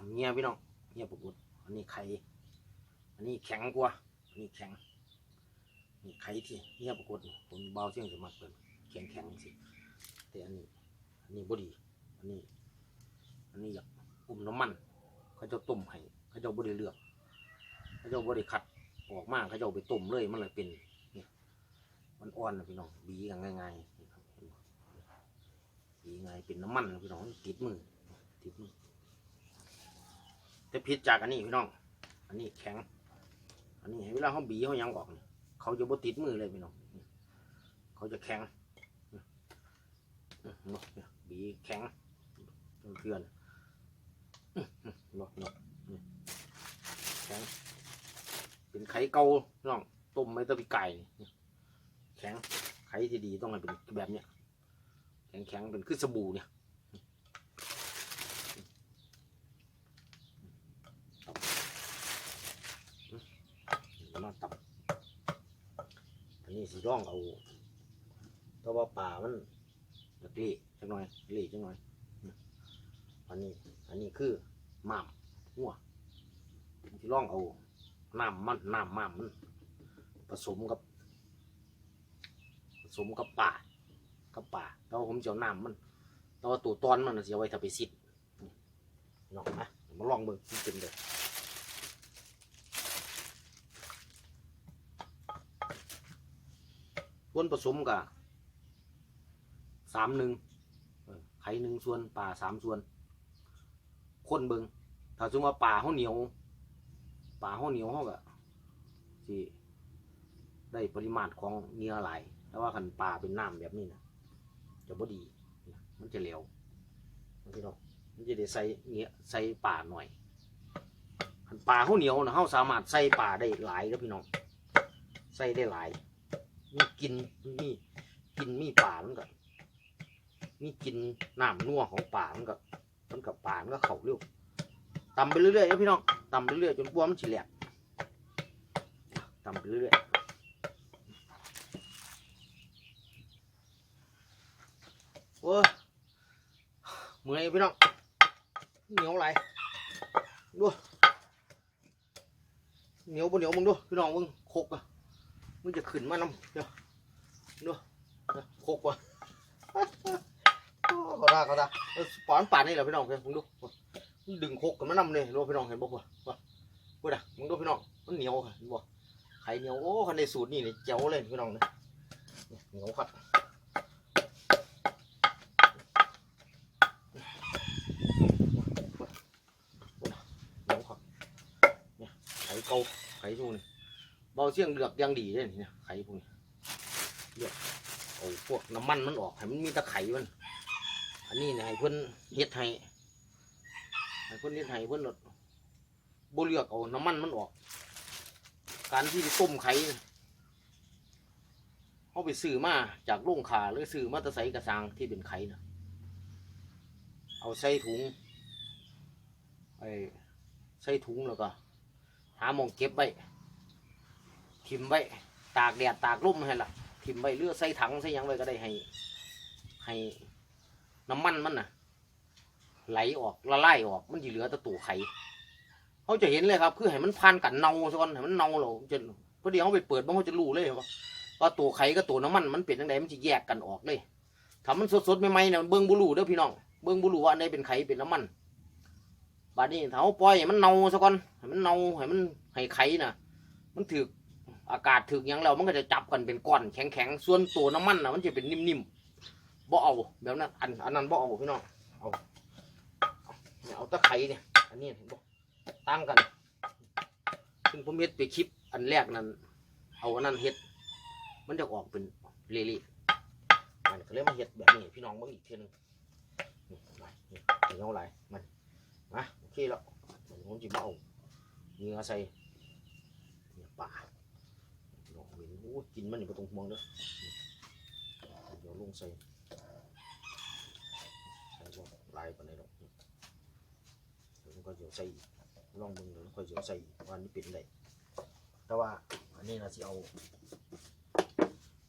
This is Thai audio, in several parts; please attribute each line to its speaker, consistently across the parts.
Speaker 1: ทำเงี้ยพี่น้องเงี้ยปกติอันนี้ไข่อันนี้แข็งกว่าอันนี้แข็งนี่ไข่ที่เงี้ยปกติผมเบาเสียงจะมักเป็นแข็งแข็งสิแต่อันนี้อันนี้บดีอันนี้ อันนี้อยากอุ่มน้ำมันเขาจะต้มให้เขาจะบดีเลือกเขาจะบดีคัดออกมากเขาจะไปต้มเลยมันเลยเป็นเนี่ยมันอ่อนนะพี่น้องบีกันง่ายๆนี่ครับเห็นบ่บีง่ายเป็นน้ำมันนะพี่น้องติดมือติดมือ แต่พิษจากอันนี้พี่น้อง อันนี้แข็ง อันนี้เวลาเขาบีเขายังออกนี่เขาจะบ่ติดมือเลยพี่น้อง เขาจะแข็งบีแข็งเพื่อนๆเนาะเนาะนี่แข็ง เป็นไข่เก่าพี่น้อง ต้มไม่ต้องไปไก่ แข็ง ไข่ที่ดีต้องให้เป็นแบบเนี้ย แข็งแข็งเป็นคือสบู่เนี่ย มาตับอันนี้สีร่องเอาเพราะว่าป่ามันอยากเละจังหน่อยเละจังหน่อยอันนี้ อันนี้คือหม่ามหัวสีร่องเอาน้ำมันน้ำมันมันผสมกับผสมกับป่ากับป่าแล้วผมจะเอาน้ำมันต่ว่าตัวตอนมันน่ะสิเอาไว้ถ้าไปซิดนี่ลองนะมาลองเบิ่งมันเป็นเด้อ วนผสมกับสามหนึ่งไข่หนึ่งส่วนป่าสามส่วนคนเบิงถ้าสมมติว่าป่าเขาเหนียวปลาห้อเหนียวห้อกะสิได้ปริมาณของเนื้อหลายแต่ว่าขันปลาเป็นน้ำแบบนี้นะจะบ่ดีมันจะเหลวมันพี่น้องมันจะได้ใส่เนื้อใส่ปลาหน่อยขันปลาห้อเหนียวนะเขาสามารถใส่ปลาได้หลายแล้วพี่น้องใส่ได้หลาย มีกินมีกินมีปลามันก็มีกินน้ำนัวของปลามันก็มันกับปลามันก็เข่าเร็วตำไปเรื่อยๆนะพี่น้องตำไปเรื่อยๆจนกว่ามันสิแหลกตำไปเรื่อยๆโอ้ยเมื่อยพี่น้องเหนียวไหลดูเหนียวบนเหนียวมึงดูพี่น้องมึงโคกอะ มึงจะขึ้นมาน้ำเดี๋ยวดูนะโคกว่ะโอ้เขาได้เขาได้อนป่านนี่แหละพี่น้องเพื่อนมึงดูดึงโคกกันมาน้ำเลยรู้พี่น้องเห็นบ่พ่อว่าพูดอะมึงดูพี่น้องมันเหนียวค่ะเห็นบ่ไข่เหนียวโอ้คันในสูตรนี่เนี่ยเจ๋วเลยพี่น้องเนี่ยเหนียวครับเหนียวครับเนี่ยไข่เกาไข่พวกนี้เบาเสียงเลือกยังดีเลยเนี่ยไข่พวกนี้เลือกเอาพวกน้ำมันมันออกให้มันมีตะไคร่มัน อันนี้เนี่ยให้เพิ่นเฮ็ดให้ให้เพิ่นเฮ็ดให้เพิ่นลดบ่เลือกเอาน้ำมันมันออก การที่ต้มไข่เขาไปซื้อมาจากโรงขาหรือซื้อมาตะไสกระสังที่เป็นไข่นะเอาใส่ถุงไอ้ใส่ถุงแล้วก็ หาหมองเก็บไว้ ทิมไว้ตากแดดตากลมให้ละทิมไว้เลือใส่ถังใส่ยังไว้ก็ได้ให้ ให้น้ำมันมันน่ะ ไหลออกละลายออก มันจะเหลือแต่ตัวไข่เขาจะเห็นเลยครับ คือให้มันพันกันเน่าซะก่อนให้มันเน่าเราจะพอดีเขาไปเปิดมันเขาจะรู้เลยว่าว่าตัวไข่กับตัวน้ำมันมันเป็นยังไงมันจะแยกกันออกเลยถ้ามันสดๆใหม่ๆเนี่ยเบิ้งบุรูเด้อพี่น้องเบิ้งบุรูว่าอันใดเป็นไข่เป็นน้ำมันบาดนี้เขาปล่อยให้มันเน่าซะก่อนให้มันเน่าให้มันให้ไข่น่ะ มันถือ อากาศถือหยังแล้วมันก็จะจับกันเป็นก้อนแข็งๆส่วนตัวน้ำมันนะมันจะเป็นนิ่มๆบ่เอาแบบนั้นอันอันนั้นบ่เอาพี่น้องเนี่ยเอาตะไคร้เนี่ย อันนี้เห็นบอกตั้งกันซึ่งผมเฮ็ดไปคลิปอันแรกนั้น เอาอันนั้นเฮ็ด มันจะออกเป็นเละๆมันก็เลยมาเฮ็ดแบบนี้พี่น้องเบิ่งอีกเทีนึงนี่นี่เหนียวไหลมันมาโอเคแล้วมันผมจะเอาเนื้อใส่เนี่ยป่า โอ้กินมันนี่บ่ต้องห่วงเด้อเดี๋ยวลงใส่ใส่บ่หลายปานใดดอกเดี๋ยวก็เดี๋ยวใส่ลองมึงเดี๋ยวผมก็เดี๋ยวใส่ว่านี่เป็นไรแต่ว่าอันนี้นะสิเอา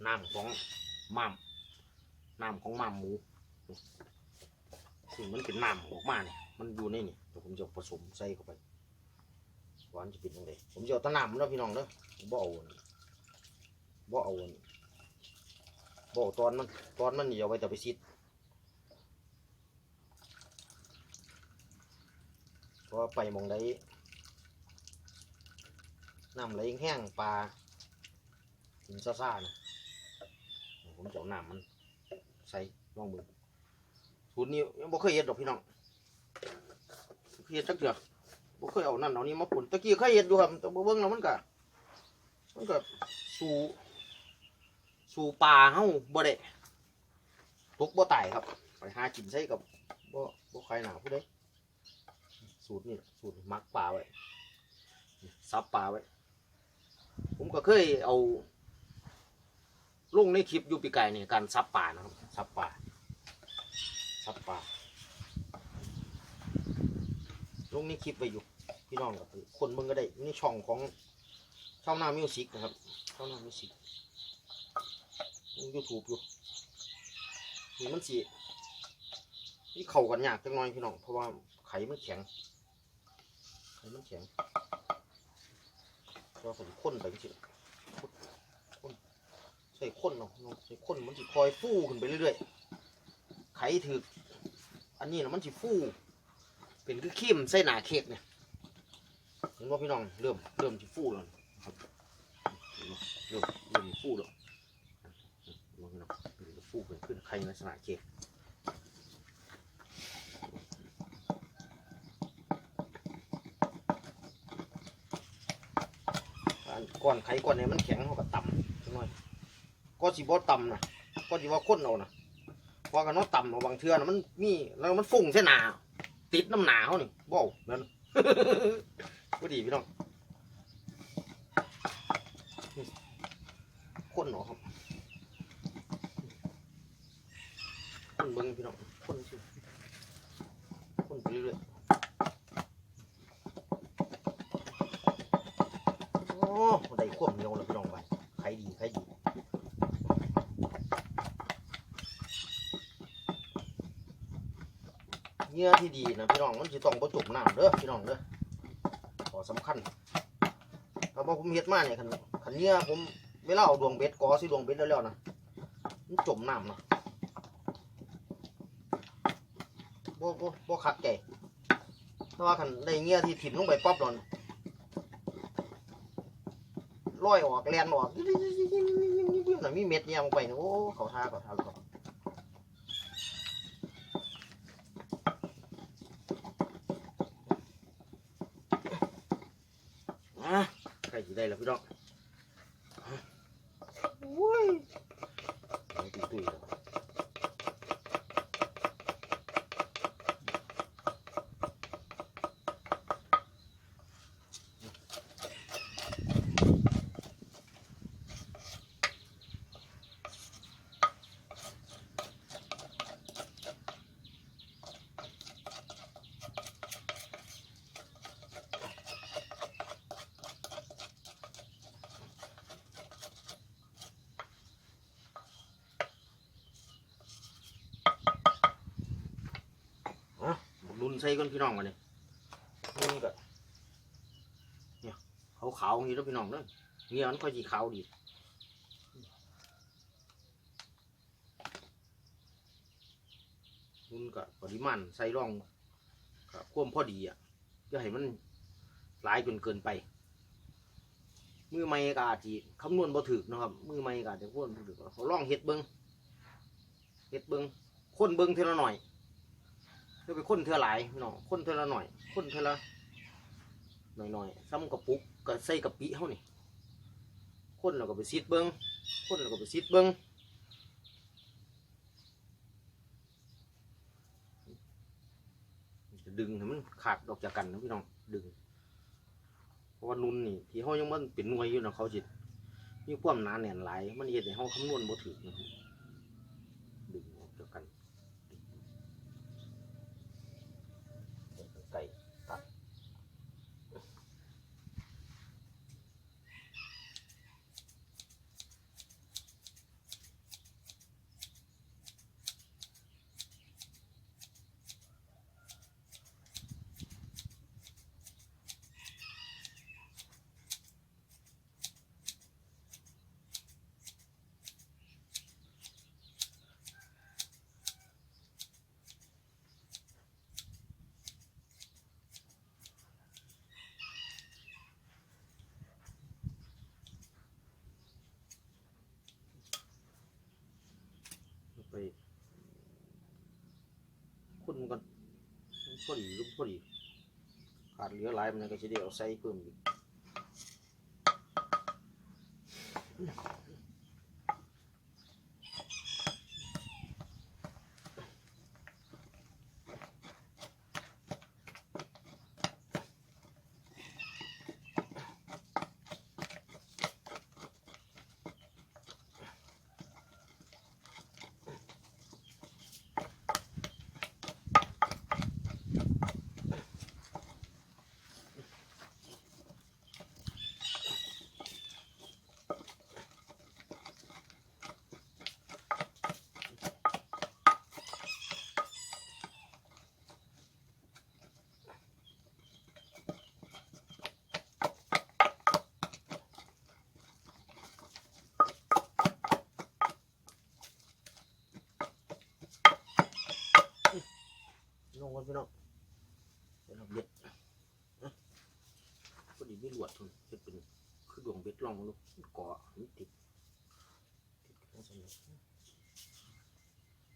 Speaker 1: น้ำของม่ามน้ำของม่ามหมูซึ่งมันเป็นน้ำออกมาเนี่ยมันอยู่ในนี่เดี๋ยวผมจะผสมใส่เข้าไปหวานจะเป็นยังไงผมจะเอาตะนำแล้วพี่น้องเด้อบ่เอา บ่เอาบ่เอาตอนมันตอนมันนี่เอาไว้แต่ไปซิดเพราะว่าไปมองใดน้ำไหลแห้งปลาหินซ่าๆนะผมจะเอาน้ำมันใส่ลองมือสูตรนี้ยังบ่เคยเห็นดอกพี่น้องเคยเห็นจักเดือบ่เคยเอานั่นเอานี่มาปุ่นตะกี้เคยเห็นอยู่ครับแต่บ่เบิ่งแล้วมันก็มันก็สู่ สู่ป่าเฮ้าบ่ได้ตกบ่ตายครับ ไปหากินใส่กับบ่บ่ใครหนาผู้ใดสูตรนี่สูตรมักป่าไว้ซับป่าไว้ ผมก็เคยเอาลงในคลิปยูปีไก่เนี่ยการซับป่านะครับซับป่าซับป่าลงในคลิปไปอยู่พี่น้องกับคนมึงก็ได้นี่ช่องของช่องหน้ามิวสิกนะครับช่องหน้ามิวสิก ยูทูบอยู่นี่มันสีนี่เข่ากันยากจังน่อยพี่น้องเพราะว่าไข่มันแข็งไข่มันแข็งเราะว่าผมข้นไปจริงใส่ข้นเนาะใส่ข้นมันจะคอยฟูขึ้นไปเรื่อยๆไข่ถืออันนี้นะมันจะฟูเป็นคือเข้มใส่หนาเค้กเนี่ยเห็นว่าพี่น้องเริ่มเริ่มจะฟูแล้วครับเริ่มเริ่มฟูแล้วเห็นบ่พี่น้องเขึ้นขึ้นลักษณะเค้กอันก้อนไข่ก้อนเนี่ยมันแข็งเขาก็ต่ำจังหน่อยก็สิบ่ต่ำนะก็สิว่าข้นเอานะพอกันว่าต่ำเอาบางเทือนะมันมีแล้วมันฟุ้งเส้นหนาติดน้ำหนาเขานี่บ่เอานั่นก็ดีพี่น้องข้นเหรอครับข้นเบิ้งพี่น้องข้นสิข้นไปเรื่อยๆโอ้ได้ควบเหนียวแล้วพี่น้องไปใครดีใครดี เนื้อที่ดีนะพี่น้องมันจะต้องประจุน้ำเด้อพี่น้องเด้อขอสำคัญเพราะว่าผมเฮ็ดมาเนี่ยคันคันเนื้อผมเวลาเอาดวงเบ็ดกอสิดวงเบ็ดแล้วๆนะมันจมน้ำนะบ่บ่บ่คักใจแต่ว่าคันได้เนื้อที่ถิ่มลงไปป๊อบแล้วนลอยออกแลนออกน่ะมีเม็ดเนี่ยลงไปนะโอ้เขาท่าเขาท่าเขา อะใกล้จะ ได้แล้วพี่น้องโอ้ยเอาตุ้ยตุ้ยแล้วอะลุน ใส่ก่อนพี่น้องมาเนี่ยนี่ก็เนี่ยขาวขาวๆอย่างนี้แล้วพี่น้องเด้อเงี้ยมันค่อยสีขาวดีลุนกับปริมาณใส่ร่องกับควมพอดีอะจะให้มันหลายจนเกินไปมือไม่กอาจีคำนวณบ่ถึกนะครับ มือไม่กาจจะควรบ่ถึกเขาลองเฮ็ดเบิงเฮ็ดเบิงคนเบิงเท่าหน่อย เพื่อไปค้นเท่าหลายพี่น้องค้นเท่าละหน่อยค้นเท่าละหน่อยหน่อยซ้ำกระปุกก็ใส่กะปิเฮานี่ค้นแล้วก็ไปซิดเบิ้งค้นแล้วก็ไปซิดเบิ้งจะดึงให้มันขาดออกจากกันนะพี่น้องดึง เพราะว่านุ่นนี่ที่เฮายังมันเป็นหน่วยอยู่นะเขาจิตมีความหนาแน่นหลายมันเฮ็ดให้เฮาคำนวณบ่ถูกนะครับ มันก็พอดีลุกพอดีขาดเหลือหลายมันก็จะเด้เยวใส่เพิ่มอีก อดวงเบ็ดลองมาลูกเกาะนี่ติดติดกันสนิท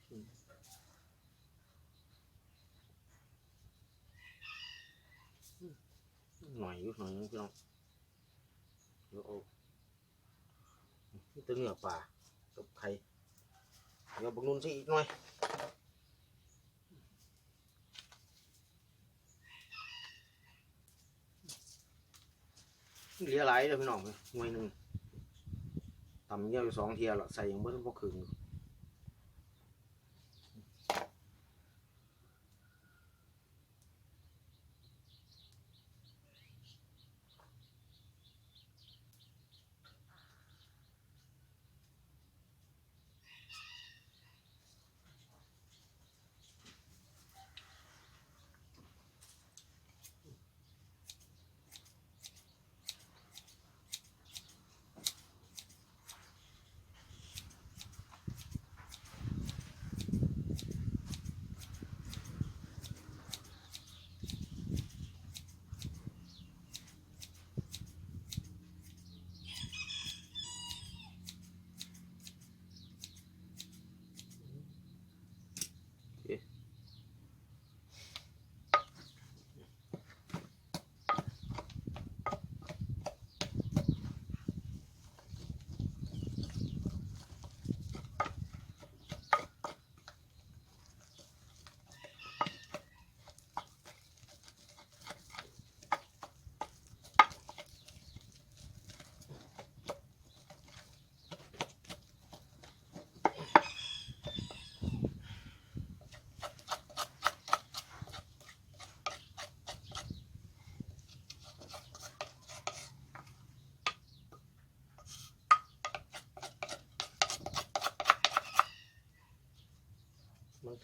Speaker 1: อืมอืมหน่อยอยู่หน่อยนึงพี่น้องเดี๋ยวเอานี่ตัวเนื้อปลากับไข่เดี๋ยวบังนุนใส่อีกหน่อย เหลือหลายเลยพี่น้องหน่วยหนึ่งต่ำเงี้ยวอยู่สองเทียแล้วใส่ยังเบิ้ลพวกคืน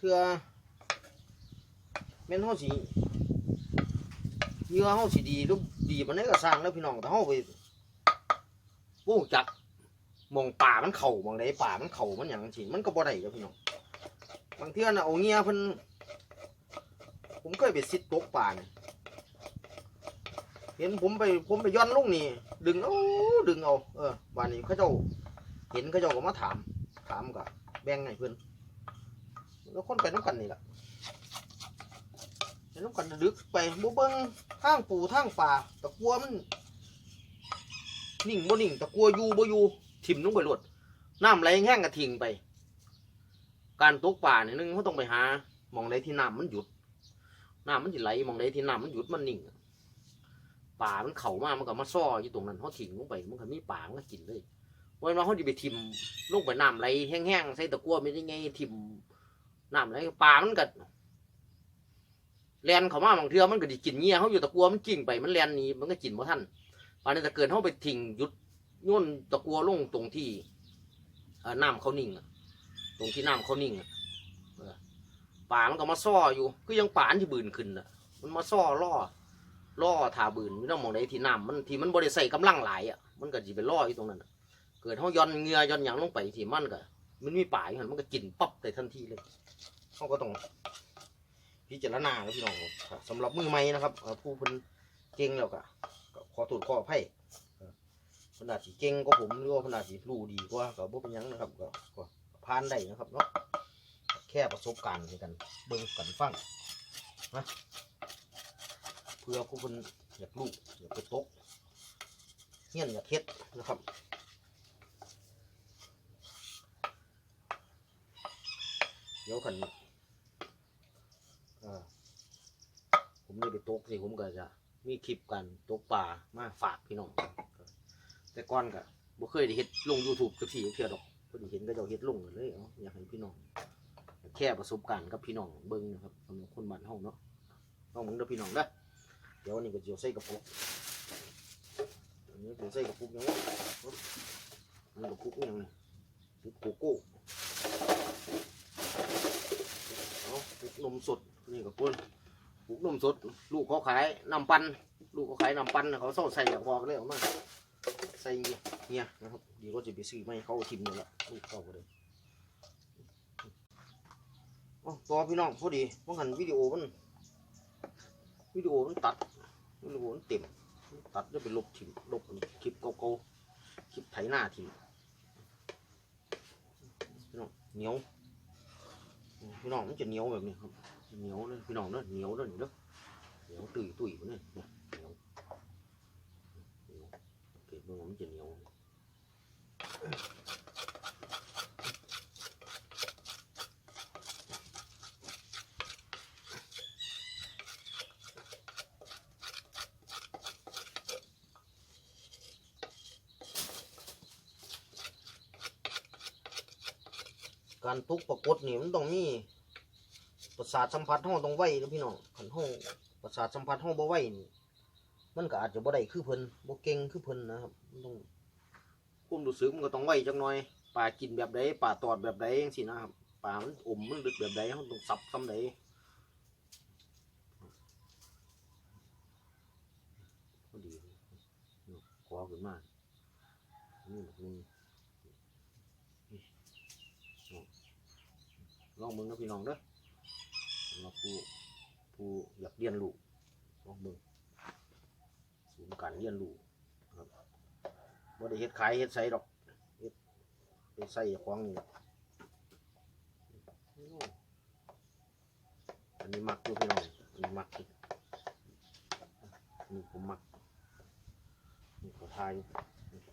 Speaker 1: เทื่อแม่นเฮาสิเยื่อเฮาสิดีรือดีมันได้ก็สร้างแล้วพี่น้องแต่เฮาไปวู้จักมองป่ามันเข่ามองใดป่ามันเข่ามันหยังสิมันก็บ่ได้เด้อพี่น้องบางเทื่อน่ะเอาเงี้ยเพิ่นผมเคยไปซิดตกป่านี่เห็นผมไปผมไปย้อนลงนี่ ดึงเอาดึงเอาเออวันนี้เขาเจ้า เห็นเขาเจ้าก็มาถาม ถามก็แบ่งให้เพิ่อน แล้วคนไปน้ำกันนี่แหละไปน้ำกันดึกไปบ่เบิ้งทางปูทางป่าตะกัวมันนิ่งบ่นิ่งตะกัวอยู่บ่อยู่ถิ่มลงไปรวดน้ำไหลแห้งก็ทิ้งไป การตกป่าเนี่ยนึงเขาต้องไปหามองใดที่น้ำมันหยุดน้ำมันจะไหลมองใดที่น้ำมันหยุดมันนิ่งป่ามันเข่ามากมันก็มาซ่ออยู่ตรงนั้นเขาทิ้งลงไปมันก็มีป่ามันก็กินเลยวันว่าเขาจะไปทิมลงไปน้ำไหลแห้งๆใส่ตะกัวไม่ได้ไงทิม น้ำไหลปลามันก็แลนเขามาบางเทือมันก็ดิกินเงี้ยเขาอยู่ตะกัวมันกิ่งไปมันแลนนี้มันก็กินเพราะท่านปานนี้ถ้าเกิดเขาไปทิ้งหยุดย่นตะกัวลงตรงที่น้ำเขานิ่งตรงที่น้ำเขานิ่งปลามันก็มาซ่ออยู่ ก็ยังป่านที่บืนขึ้นอะมันมาซ่อล่อล่อถาบืนไม่ต้องมองใดที่น้ำมันที่มันบริใส่กำลังหลายอะมันก็จะไปล่ออยู่ตรงนั้นเกิดเขาย้อนเงือย้อนหยังลงไปที่มันก็มันมีป่าอยู่มันก็กินปั๊บแต่ทันทีเลย เขาก็ต้องพิจารณาแล้วพี่น้องสำหรับมือใหม่นะครับผู้เพิ่นเก่งแล้วก็ขอโทษขออภัยเอ่พนาจสิเก่งกว่าผมหรือว่าเพิ่นาจสิรู้ดีกว่าก็บ่เป็นยังนะครับก็ผ่านได้นะครับเนาะแค่ประสบการณ์ในกันเบิ่งกันฟังนะเพื่อผู้คนอยากลูกอยากไปตกเฮียอยากเฮ็ดนะครับเดี๋ยวขัน อ่อผมได้ไปตกสิผมก็จะมีคลิปกันตกป่ามาฝากพี่น้องแต่ก่อนก็บ่เคยได้เฮ็ดลง YouTube จักสี่เทื่อดอกเพอดีเห็นก็เจ้าเฮ็ดลงก็เลยเอาอยากให้พี่น้องแค่ประสบการณ์กับพี่น้องเบิ่งนะครับสำหรับคนบ้านเฮาเนาะต้องมึงเด้อพี่น้องเด้อเดี๋ยววันนี้ก็จะใส่กระปุกอันนี้จะใส่กระปุกยังไงอันนี้กระปุกยังไงกระปุกโก โก้เอาปุกนมสดนี่กับปุ้นปุกนมสด ลูกเขาขายน้ำปั่นลูกเขาขายน้ำปั่นเขาเศร้าใส่อย่างพอกเลยเอามาใส่เนี่ยนะครับดียวก็จะไปซื้อไม่เขาทิมนี่แหละลูกเขาเลยอ๋อตัวพี่น้องพอดีว่าหันวิดีโอมันวิดีโอมันตัดวิดีโอมันเต็ม ตัดแล้วไปลบทิ้งลบคลิปเก่าๆคลิปไถหน้าทิ้งพี่น้องเหนียว พี่น้องมันจะเหนียวแบบนี้ครับเหนียวเลยพี่น้องเนอะเหนียวเนอะนี่เด้อเหนียวตุยตุยๆเนี่ยเนี่ยเหนียวเหนียวโอเคเบิ่งว่ามันจะเหนียว การทุกปรากฏนี่มันต้องมีประสาทสัมผัสห้องต้องไหวนะพี่น้องขันห้องประสาทสัมผัสห้องบ่ไหวนี่มันก็อาจจะบ่ได้คือเพิ่นบ่เก่งคือเพิ่นนะครับมันต้องความรู้สึกมันก็ต้องไหวจังหน่อยปลากินแบบใดปลาตอดแบบใดจังซี่นะครับปลามันอมมันลึกแบบใดเฮาต้องสับคำใดพอดีขอขึ้นมานี่แบบนึง ลองมึงนะพี่น้องเด้อสำหรับผู้ผู้อยากเรียนรู้ลองมึงศูนย์การเรียนรู้ครับบ่ได้เฮ็ดขายเฮ็ดใส่ดอกเฮ็ดไปใส่ของนี่อันนี้มักอยู่พี่น้องอันนี้มักอยู่อันนี้ผมมักนี่ขอทาย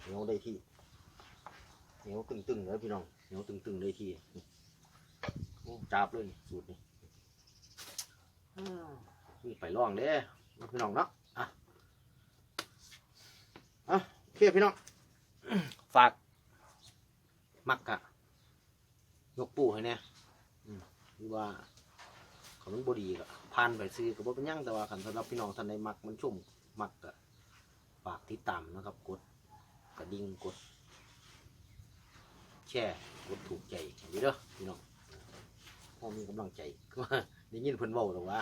Speaker 1: เหนียวได้ที่เหนียวตึงๆเลยพี่น้องเหนียวตึงๆได้ที่ จับเลยนี่สูตรนี่อ้าวนี่ไปลองเด้อพี่น้องเนาะอะอะโอเคพี่น้องฝาก มักกะยกปูให้เนี่ยหรือว่าเขามันบดีกะผ่านไปซื้อก็บ่เป็นหยังแต่ว่าคันสำหรับพี่น้องท่านใดมักมันชุ่มมักกะฝากติดตามนะครับ กดกระดิ่งกด แชร์กดถูกใจอยู่เด้อพี่น้องพอ มีกำลังใจได้ยินเพิ่นเว้าหรอวะ